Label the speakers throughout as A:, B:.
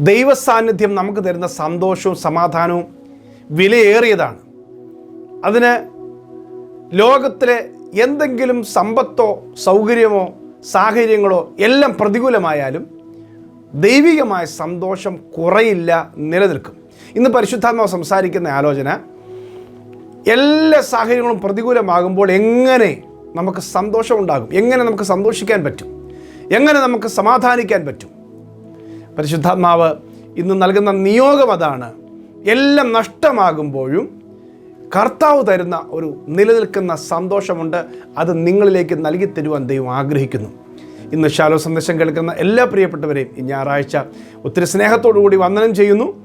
A: ദൈവസാന്നിധ്യം നമുക്ക് തരുന്ന സന്തോഷവും സമാധാനവും വിലയേറിയതാണ്. അതിന് ലോകത്തിലെ എന്തെങ്കിലും സമ്പത്തോ സൗകര്യമോ സാഹചര്യങ്ങളോ എല്ലാം പ്രതികൂലമായാലും ദൈവികമായ സന്തോഷം കുറയില്ല നിലനിൽക്കും. ഇന്ന് പരിശുദ്ധാത്മാവ് സംസാരിക്കുന്ന ആലോചന എല്ലാ സാഹചര്യങ്ങളും പ്രതികൂലമാകുമ്പോൾ എങ്ങനെ നമുക്ക് സന്തോഷമുണ്ടാകും? എങ്ങനെ നമുക്ക് സന്തോഷിക്കാൻ പറ്റും? എങ്ങനെ നമുക്ക് സമാധാനിക്കാൻ പറ്റും? പരിശുദ്ധാത്മാവ് ഇന്ന് നൽകുന്ന നിയോഗം അതാണ്. എല്ലാം നഷ്ടമാകുമ്പോഴും കർത്താവ് തരുന്ന ഒരു നിലനിൽക്കുന്ന സന്തോഷമുണ്ട്. അത് നിങ്ങളിലേക്ക് നൽകി തരുവാൻ ദൈവം ആഗ്രഹിക്കുന്നു. ഇന്ന് ശാലോ സന്ദേശം കേൾക്കുന്ന എല്ലാ പ്രിയപ്പെട്ടവരെയും ഈ ഞായറാഴ്ച ഒത്തിരി സ്നേഹത്തോടു കൂടി വന്ദനം ചെയ്യുന്നു.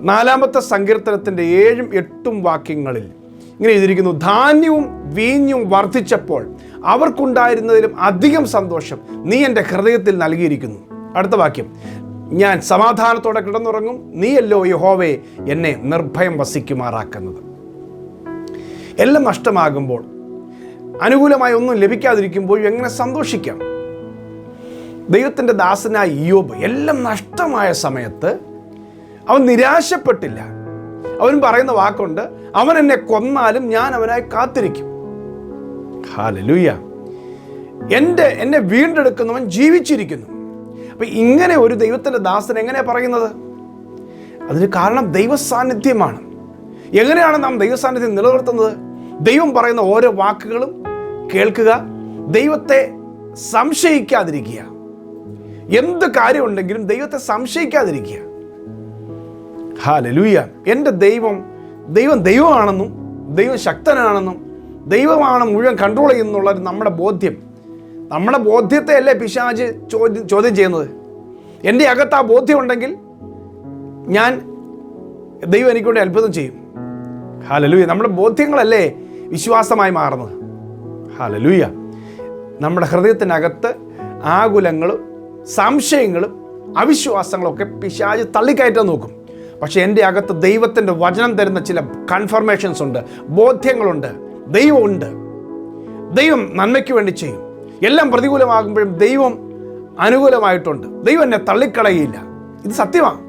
A: നാലാമത്തെ സങ്കീർത്തനത്തിന്റെ ഏഴും എട്ടും വാക്യങ്ങളിൽ ഇങ്ങനെ എഴുതിയിരിക്കുന്നു ധാന്യവും വീഞ്ഞും വർദ്ധിച്ചപ്പോൾ അവർക്കുണ്ടായിരുന്നതിലും അധികം സന്തോഷം നീ എന്റെ ഹൃദയത്തിൽ നൽകിയിരിക്കുന്നു. അടുത്ത വാക്യം. ഞാൻ സമാധാനത്തോടെ കിടന്നുറങ്ങും. നീയല്ലോ യഹോവേ എന്നെ നിർഭയം വസിക്കുമാറാക്കുന്നത്. എല്ലാം നഷ്ടമാകുമ്പോൾ അനുകൂലമായി ഒന്നും ലഭിക്കാതിരിക്കുമ്പോൾ എങ്ങനെ സന്തോഷിക്കാം? ദൈവത്തിന്റെ ദാസനായ യോബ് എല്ലാം നഷ്ടമായ സമയത്ത് അവൻ നിരാശപ്പെട്ടില്ല. അവൻ പറയുന്ന വാക്കുണ്ട് അവൻ എന്നെ കൊന്നാലും ഞാൻ അവനായി കാത്തിരിക്കും. ഹാലലൂയ. എന്റെ എന്നെ വീണ്ടെടുക്കുന്നവൻ ജീവിച്ചിരിക്കുന്നു. അപ്പം ഇങ്ങനെ ഒരു ദൈവത്തിന്റെ ദാസൻ എങ്ങനെയാണ് പറയുന്നത്? അതിന് കാരണം ദൈവസാന്നിധ്യമാണ്. എങ്ങനെയാണ് നാം ദൈവസാന്നിധ്യം നിലനിർത്തുന്നത്? ദൈവം പറയുന്ന ഓരോ വാക്കുകളും കേൾക്കുക ദൈവത്തെ സംശയിക്കാതിരിക്കുക. എന്ത് കാര്യമുണ്ടെങ്കിലും ദൈവത്തെ സംശയിക്കാതിരിക്കുക. ഹാലലൂയ എന്റെ ദൈവം ദൈവം ദൈവമാണെന്നും ദൈവം ശക്തനാണെന്നും ദൈവമാണ് മുഴുവൻ കൺട്രോൾ ചെയ്യുന്നുള്ള നമ്മുടെ ബോധ്യം. നമ്മുടെ ബോധ്യത്തെ അല്ലേ പിശാജ് ചോദ്യം ചോദ്യം ചെയ്യുന്നത്? എന്റെ അകത്ത് ആ ബോധ്യം ഉണ്ടെങ്കിൽ ഞാൻ ദൈവം എനിക്ക് വേണ്ടി അത്ഭുതം ചെയ്യും. ഹാലലൂയ നമ്മുടെ ബോധ്യങ്ങളല്ലേ വിശ്വാസമായി മാറുന്നത്? ഹാലലൂയ നമ്മുടെ ഹൃദയത്തിനകത്ത് ആകുലങ്ങളും സംശയങ്ങളും അവിശ്വാസങ്ങളൊക്കെ പിശാജ് തള്ളിക്കയറ്റാൻ നോക്കും. പക്ഷേ എന്റെ അകത്ത് ദൈവത്തിന്റെ വചനം തരുന്ന ചില കൺഫർമേഷൻസ് ഉണ്ട് ബോധ്യങ്ങളുണ്ട് ദൈവമുണ്ട്. ദൈവം നന്മയ്ക്ക് വേണ്ടി ചെയ്യും. എല്ലാം പ്രതികൂലമാകുമ്പോഴും ദൈവം അനുകൂലമായിട്ടുണ്ട്. ദൈവം എന്നെ തള്ളിക്കളയില്ല ഇത് സത്യമാണ്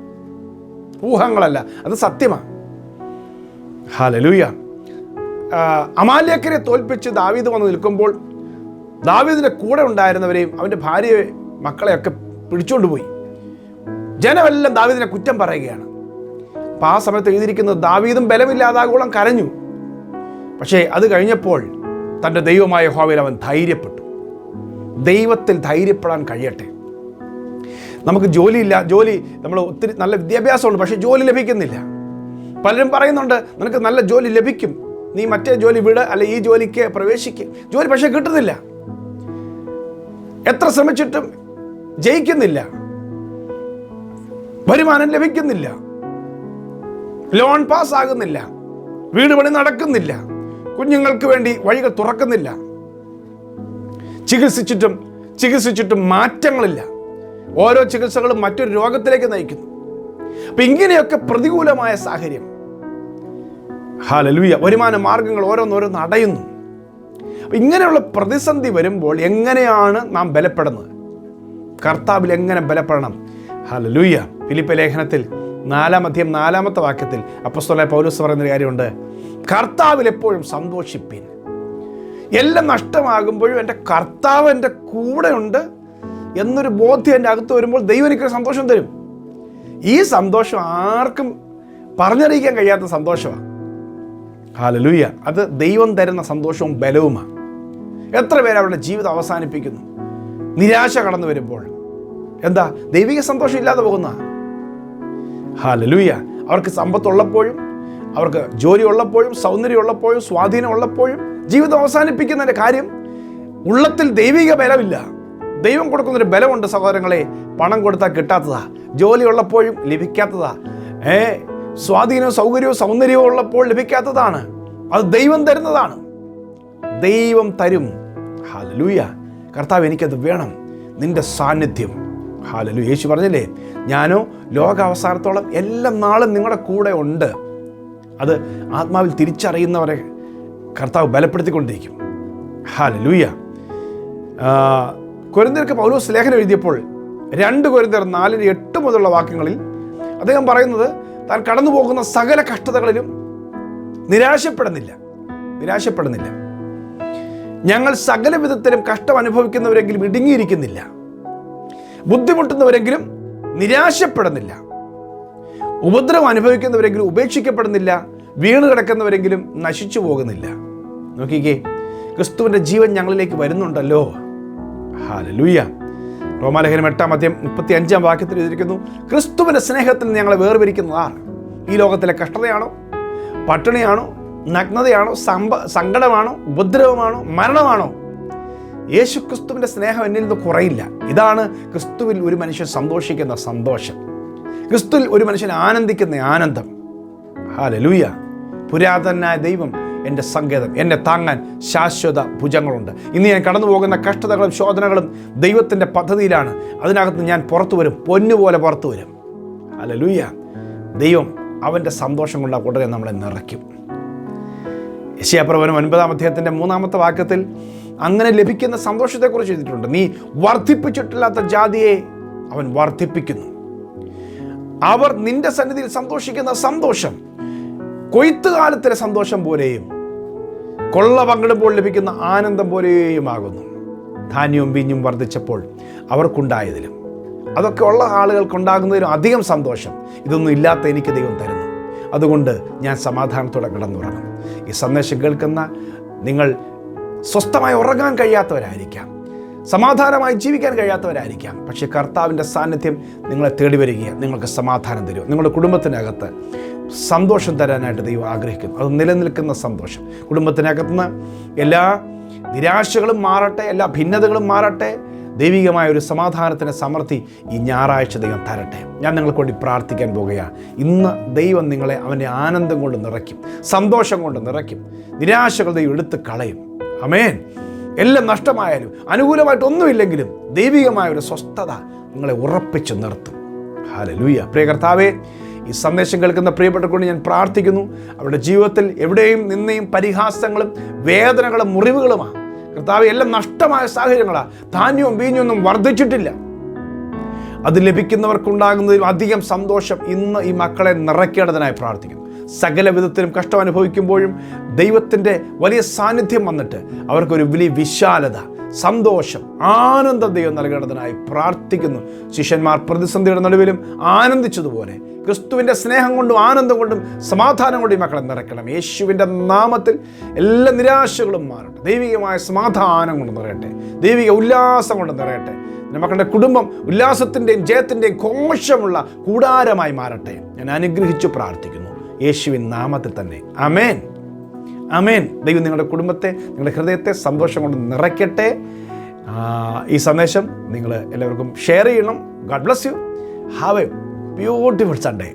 A: ഊഹങ്ങളല്ല അത് സത്യമാണ് ഹാലലൂയ അമാല്യക്കരെ തോൽപ്പിച്ച് ദാവീദ് വന്ന് നിൽക്കുമ്പോൾ ദാവീദിന്റെ കൂടെ ഉണ്ടായിരുന്നവരെയും അവന്റെ ഭാര്യയെ മക്കളെയൊക്കെ പിടിച്ചുകൊണ്ട് പോയി. ജനമെല്ലാം ദാവീദിനെ കുറ്റം പറയുകയാണ്. അപ്പം ആ സമയത്ത് എഴുതിയിരിക്കുന്നത് ദാവീദും ബലമില്ലാതാകോളം കരഞ്ഞു. പക്ഷേ അത് കഴിഞ്ഞപ്പോൾ തന്റെ ദൈവമായ ഹോവയിൽ അവൻ ധൈര്യപ്പെട്ടു. ദൈവത്തിൽ ധൈര്യപ്പെടാൻ കഴിയട്ടെ. നമുക്ക് ജോലിയില്ല ജോലി നമ്മൾ ഒത്തിരി നല്ല വിദ്യാഭ്യാസമുണ്ട് പക്ഷേ ജോലി ലഭിക്കുന്നില്ല. പലരും പറയുന്നുണ്ട് നിനക്ക് നല്ല ജോലി ലഭിക്കും. നീ മറ്റേ ജോലി വിട് അല്ലെ ഈ ജോലിക്ക് പ്രവേശിക്കും. ജോലി പക്ഷേ കിട്ടുന്നില്ല. എത്ര ശ്രമിച്ചിട്ടും ജയിക്കുന്നില്ല. വരുമാനം ലഭിക്കുന്നില്ല. ലോൺ പാസ് ആകുന്നില്ല വീട് പണി നടക്കുന്നില്ല. കുഞ്ഞുങ്ങൾക്ക് വേണ്ടി വഴികൾ തുറക്കുന്നില്ല. ചികിത്സിച്ചിട്ടും ചികിത്സിച്ചിട്ടും മാറ്റങ്ങളില്ല. ഓരോ ചികിത്സകളും മറ്റൊരു രോഗത്തിലേക്ക് നയിക്കുന്നു. അപ്പൊ ഇങ്ങനെയൊക്കെ പ്രതികൂലമായ സാഹചര്യം ഹാലലൂയ വരുമാന മാർഗങ്ങൾ ഓരോന്നോരോന്ന് അടയുന്നു. അപ്പൊ ഇങ്ങനെയുള്ള പ്രതിസന്ധി വരുമ്പോൾ എങ്ങനെയാണ് നാം ബലപ്പെടുന്നത്? കർത്താവിൽ എങ്ങനെ ബലപ്പെടണം? ഹാലലൂയ ഫിലിപ്പ ലേഖനത്തിൽ നാലാം അധ്യയം നാലാമത്തെ വാക്യത്തിൽ അപ്പസ്തോല പൗലോസ് പറയുന്ന കാര്യമുണ്ട്. കർത്താവിൽ എപ്പോഴും സന്തോഷിപ്പിൻ. എല്ലാം നഷ്ടമാകുമ്പോഴും എന്റെ കർത്താവ് എന്റെ കൂടെ ഉണ്ട് എന്നൊരു ബോധ്യം എന്റെ അകത്ത് വരുമ്പോൾ ദൈവം എനിക്കൊരു സന്തോഷം തരും. ഈ സന്തോഷം ആർക്കും പറഞ്ഞറിയിക്കാൻ കഴിയാത്ത സന്തോഷമാണ് ഹാലലൂയ അത് ദൈവം തരുന്ന സന്തോഷവും ബലവുമാണ് എത്ര പേര് അവരുടെ ജീവിതം അവസാനിപ്പിക്കുന്നു? നിരാശ കടന്നു വരുമ്പോൾ. എന്താ? ദൈവിക സന്തോഷം ഇല്ലാതെ പോകുന്ന ഹാലലൂയ അവർക്ക് സമ്പത്തുള്ളപ്പോഴും അവർക്ക് ജോലി ഉള്ളപ്പോഴും സൗന്ദര്യം ഉള്ളപ്പോഴും സ്വാധീനം ഉള്ളപ്പോഴും ജീവിതം അവസാനിപ്പിക്കുന്നതിന്റെ കാര്യം ഉള്ളത്തിൽ ദൈവിക ബലമില്ല. ദൈവം കൊടുക്കുന്നൊരു ബലമുണ്ട് സഹോദരങ്ങളെ പണം കൊടുത്താൽ കിട്ടാത്തതാ. ജോലി ഉള്ളപ്പോഴും ലഭിക്കാത്തതാ. ഏ സ്വാധീനവും സൗകര്യവും സൗന്ദര്യവും ഉള്ളപ്പോൾ ലഭിക്കാത്തതാണ്. അത് ദൈവം തരുന്നതാണ്. ദൈവം തരും. ഹാലലൂയ കർത്താവ് എനിക്കത് വേണം. നിന്റെ സാന്നിധ്യം. ഹാലലു യേശു പറഞ്ഞില്ലേ ഞാനോ ലോകാവസാനത്തോളം എല്ലാ നാളും നിങ്ങളുടെ കൂടെ ഉണ്ട്. അത് ആത്മാവിൽ തിരിച്ചറിയുന്നവരെ കർത്താവ് ബലപ്പെടുത്തിക്കൊണ്ടിരിക്കും. ഹാല ലൂയ കുരന്തിർക്ക് പൗലോസ് ലേഖനം എഴുതിയപ്പോൾ രണ്ട് കൊരിന്തർ നാലിന് എട്ട് മുതലുള്ള വാക്യങ്ങളിൽ അദ്ദേഹം പറയുന്നത് താൻ കടന്നു പോകുന്ന സകല കഷ്ടതകളിലും നിരാശപ്പെടുന്നില്ല. നിരാശപ്പെടുന്നില്ല. ഞങ്ങൾ സകല വിധത്തിലും കഷ്ടം അനുഭവിക്കുന്നവരെങ്കിലും ഇടുങ്ങിയിരിക്കുന്നില്ല. ബുദ്ധിമുട്ടുന്നവരെങ്കിലും നിരാശപ്പെടുന്നില്ല. ഉപദ്രവം അനുഭവിക്കുന്നവരെങ്കിലും ഉപേക്ഷിക്കപ്പെടുന്നില്ല. വീണ് കിടക്കുന്നവരെങ്കിലും നശിച്ചു പോകുന്നില്ല. നോക്കിക്കേ ക്രിസ്തുവിന്റെ ജീവൻ ഞങ്ങളിലേക്ക് വരുന്നുണ്ടല്ലോ. ഹാലലൂയ റോമാലേഖനം എട്ടാം അധ്യം മുപ്പത്തി അഞ്ചാം വാക്യത്തിൽ എഴുതിയിരിക്കുന്നു ക്രിസ്തുവിന്റെ സ്നേഹത്തിൽ ഞങ്ങളെ വേർപിരിക്കുന്നത് ആർ ഈ ലോകത്തിലെ കഷ്ടതയാണോ? പട്ടിണിയാണോ? നഗ്നതയാണോ? സമ്പ സങ്കടമാണോ? ഉപദ്രവമാണോ? മരണമാണോ? യേശു ക്രിസ്തുവിന്റെ സ്നേഹം എന്നിൽ നിന്ന് കുറയില്ല. ഇതാണ് ക്രിസ്തുവിൽ ഒരു മനുഷ്യൻ സന്തോഷിക്കുന്ന സന്തോഷം. ക്രിസ്തുവിൽ ഒരു മനുഷ്യൻ ആനന്ദിക്കുന്ന ആനന്ദം. ഹാലലൂയ പുരാതനായ ദൈവം എന്റെ സങ്കേതം എന്നെ താങ്ങാൻ ശാശ്വത ഭുജങ്ങളുണ്ട്. ഇന്ന് ഞാൻ കടന്നു പോകുന്ന കഷ്ടതകളും ശോധനകളും ദൈവത്തിന്റെ പദ്ധതിയിലാണ്. അതിനകത്ത് ഞാൻ പുറത്തു വരും പൊന്നുപോലെ പുറത്തു വരും. അല്ല ലൂയ്യ ദൈവം അവന്റെ സന്തോഷം കൊണ്ട് ഉടനെ നമ്മളെ നിറയ്ക്കും. യശയാപ്രവനം ഒൻപതാം അദ്ദേഹത്തിന്റെ മൂന്നാമത്തെ വാക്യത്തിൽ അങ്ങനെ ലഭിക്കുന്ന സന്തോഷത്തെക്കുറിച്ച് എഴുതിയിട്ടുണ്ട്. നീ വർദ്ധിപ്പിച്ചിട്ടില്ലാത്ത ജാതിയെ അവൻ വർദ്ധിപ്പിക്കുന്നു. അവർ നിന്റെ സന്നിധിയിൽ സന്തോഷിക്കുന്ന സന്തോഷം കൊയ്ത്തുകാലത്തിലെ സന്തോഷം പോലെയും കൊള്ള പങ്കിടുമ്പോൾ ലഭിക്കുന്ന ആനന്ദം പോലെയുമാകുന്നു. ധാന്യവും വീഞ്ഞും വർദ്ധിച്ചപ്പോൾ അവർക്കുണ്ടായതിലും. അതൊക്കെ ഉള്ള ആളുകൾക്കുണ്ടാകുന്നതിലും അധികം സന്തോഷം. ഇതൊന്നും ഇല്ലാത്ത എനിക്ക് ദൈവം തരുന്നു. അതുകൊണ്ട് ഞാൻ സമാധാനത്തോടെ കിടന്നുറങ്ങും. ഈ സന്ദേശം കേൾക്കുന്ന നിങ്ങൾ സ്വസ്ഥമായി ഉറങ്ങാൻ കഴിയാത്തവരായിരിക്കാം. സമാധാനമായി ജീവിക്കാൻ കഴിയാത്തവരായിരിക്കാം. പക്ഷേ കർത്താവിന്റെ സാന്നിധ്യം നിങ്ങളെ തേടി വരികയാണ്. നിങ്ങൾക്ക് സമാധാനം തരും നിങ്ങളുടെ കുടുംബത്തിനകത്ത് സന്തോഷം തരാനായിട്ട് ദൈവം ആഗ്രഹിക്കുന്നു. അത് നിലനിൽക്കുന്ന സന്തോഷം. കുടുംബത്തിനകത്തുനിന്ന് എല്ലാ നിരാശകളും മാറട്ടെ എല്ലാ ഭിന്നതകളും മാറട്ടെ. ദൈവികമായ ഒരു സമാധാനത്തിന് സമൃദ്ധി ഈ ഞായറാഴ്ച ദൈവം തരട്ടെ. ഞാൻ നിങ്ങൾക്ക് വേണ്ടി പ്രാർത്ഥിക്കാൻ പോകുകയാണ്. ഇന്ന് ദൈവം നിങ്ങളെ അവന്റെ ആനന്ദം കൊണ്ട് നിറയ്ക്കും സന്തോഷം കൊണ്ട് നിറയ്ക്കും നിരാശകൾ ദൈവം എടുത്ത് കളയും. അമേൻ എല്ലാം നഷ്ടമായാലും അനുകൂലമായിട്ട് ഒന്നുമില്ലെങ്കിലും ദൈവികമായ ഒരു സ്വസ്ഥത നിങ്ങളെ ഉറപ്പിച്ച് നിർത്തും. ഹാലലൂയ പ്രിയ കർത്താവേ ഈ സന്ദേശം കേൾക്കുന്ന പ്രിയപ്പെട്ട ഞാൻ പ്രാർത്ഥിക്കുന്നു. അവരുടെ ജീവിതത്തിൽ എവിടെയും നിന്നെയും പരിഹാസങ്ങളും വേദനകളും മുറിവുകളുമാണ് കർത്താവ് എല്ലാം നഷ്ടമായ സാഹചര്യങ്ങളാണ് ധാന്യവും വീഞ്ഞും ഒന്നും വർദ്ധിച്ചിട്ടില്ല. അത് ലഭിക്കുന്നവർക്കുണ്ടാകുന്നതിൽ അധികം സന്തോഷം ഇന്ന് ഈ മക്കളെ നിറയ്ക്കേണ്ടതിനായി പ്രാർത്ഥിക്കുന്നു. സകല വിധത്തിലും കഷ്ടം അനുഭവിക്കുമ്പോഴും ദൈവത്തിന്റെ വലിയ സാന്നിധ്യം വന്നിട്ട് അവർക്കൊരു വലിയ വിശാലത സന്തോഷം ആനന്ദം ദൈവം നൽകേണ്ടതിനായി പ്രാർത്ഥിക്കുന്നു. ശിഷ്യന്മാർ പ്രതിസന്ധിയുടെ നടുവിലും ആനന്ദിച്ചതുപോലെ ക്രിസ്തുവിന്റെ സ്നേഹം കൊണ്ടും ആനന്ദം കൊണ്ടും സമാധാനം കൊണ്ടും മക്കളെ നിറയ്ക്കണം. യേശുവിന്റെ നാമത്തിൽ എല്ലാ നിരാശകളും മാറട്ടെ. ദൈവികമായ സമാധാനം കൊണ്ട് നിറയട്ടെ. ദൈവിക ഉല്ലാസം കൊണ്ട് നിറയട്ടെ. മക്കളുടെ കുടുംബം ഉല്ലാസത്തിന്റെയും ജയത്തിന്റെയും കോശമുള്ള കൂടാരമായി മാറട്ടെ. ഞാൻ അനുഗ്രഹിച്ചു പ്രാർത്ഥിക്കുന്നു. യേശുവിൻ നാമത്തിൽ തന്നെ. അമേൻ അമേൻ ദൈവം നിങ്ങളുടെ കുടുംബത്തെ നിങ്ങളുടെ ഹൃദയത്തെ സന്തോഷം കൊണ്ട് നിറയ്ക്കട്ടെ. ഈ സന്ദേശം നിങ്ങൾ എല്ലാവർക്കും ഷെയർ ചെയ്യണം. God bless you. Have a beautiful Sunday.